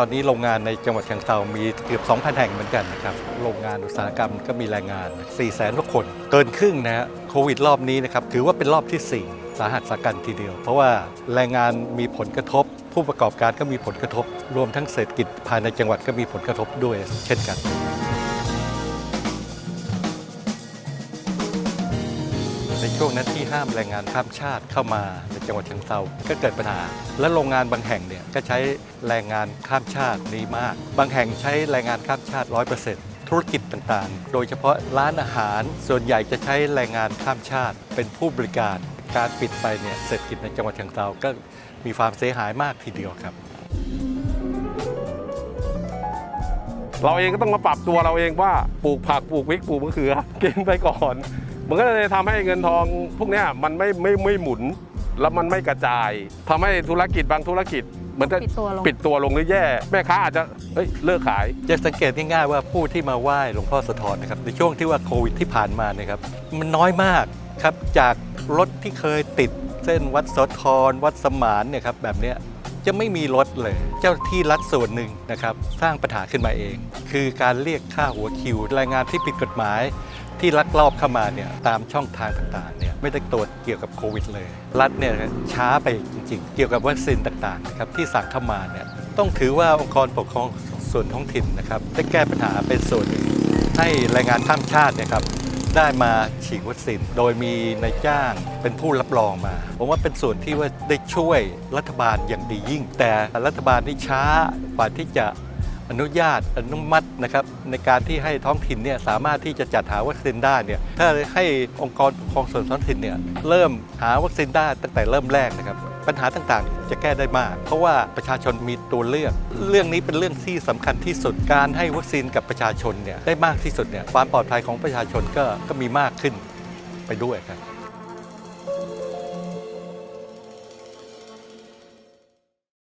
ตอนนี้โรงงานในจังหวัดเชียงเซามีเกือบ 2,000 แห่งเหมือนกันนะครับ โรงงานอุตสาหกรรมก็มีแรงงาน 4 แสนกว่าคน เกินครึ่งนะฮะโควิดรอบนี้นะครับ ถือว่าเป็นรอบที่ 4 สาหัสสากันทีเดียว เพราะว่าแรงงานมีผลกระทบ ผู้ประกอบการก็มีผลกระทบ รวมทั้งเศรษฐกิจภายในจังหวัดก็มีผลกระทบด้วยเช่นกัน ในช่วงนั้นที่ห้ามแรงงานข้ามชาติเข้ามาในจังหวัดเชียงเทราก็เกิดปัญหา และโรงงานบางแห่งเนี่ยก็ใช้แรงงานข้ามชาตินี้มาก บางแห่งใช้แรงงานข้ามชาติ 100%ธุรกิจต่างๆ โดยเฉพาะร้านอาหาร ส่วนใหญ่จะใช้แรงงานข้ามชาติ เป็นผู้บริการ การปิดไปเนี่ยเศรษฐกิจในจังหวัดเชียงเทราก็มีความเสียหายมากทีเดียวครับ เราเองก็ต้องมาปรับตัวเราเองว่าปลูกผักปลูกพริกปลูกมะเขือกินไปก่อน มันก็เลยทำให้เงินทองพวกเนี้ยมันไม่ไม่ไม่หมุน แล้วมันไม่กระจายทำให้ธุรกิจบางธุรกิจมันจะปิดตัวลงปิดตัวลงหรือแย่ แม่ค้าอาจจะเฮ้ยเลิกขาย จะสังเกตง่ายๆว่าผู้ที่มาไหว้หลวงพ่อโสธรนะครับในช่วงที่ว่าโควิดที่ผ่านมาเนะครับมันน้อยมากครับจากรถที่เคยติดเส้นวัดโสธรวัดสมานเนี่ยครับแบบเนี้ยจะไม่มีรถเลย เจ้าที่รัฐส่วนหนึ่งนะครับ สร้างปัญหาขึ้นมาเอง คือการเรียกค่าหัวคิวแรงงานที่ผิดกฎหมาย ที่ลักลอบเข้ามาเนี่ยตามช่องทางต่างๆเนี่ยไม่ได้ตรวจเกี่ยวกับโควิดเลย รัฐเนี่ยช้าไปจริง ๆ เกี่ยวกับวัคซีนต่างๆนะครับที่สั่งเข้ามาเนี่ยต้องถือว่าองค์กรปกครองส่วนท้องถิ่นนะครับได้แก้ปัญหาเป็นส่วนหนึ่งให้แรงงานข้ามชาติเนี่ยครับได้มาฉีดวัคซีนโดยมีนายจ้างเป็นผู้รับรองมา ผมว่าเป็นส่วนที่ว่าได้ช่วยรัฐบาลอย่างดียิ่ง แต่รัฐบาลนี่ช้ากว่าที่จะ อนุญาตอนุมัตินะครับในการที่ให้ท้องถิ่นเนี่ยสามารถที่จะจัดหาวัคซีนได้เนี่ยถ้าให้องค์กรปกครองส่วนท้องถิ่นเนี่ยเริ่มหาวัคซีนได้ตั้งแต่เริ่มแรกนะครับปัญหาต่างๆ จะแก้ได้มาก เพราะว่าประชาชนมีตัวเลือก เรื่องนี้เป็นเรื่องที่สำคัญที่สุดการให้วัคซีนกับประชาชนเนี่ยได้มากที่สุดเนี่ยความปลอดภัยของประชาชนก็ก็มีมากขึ้นไปด้วยครับ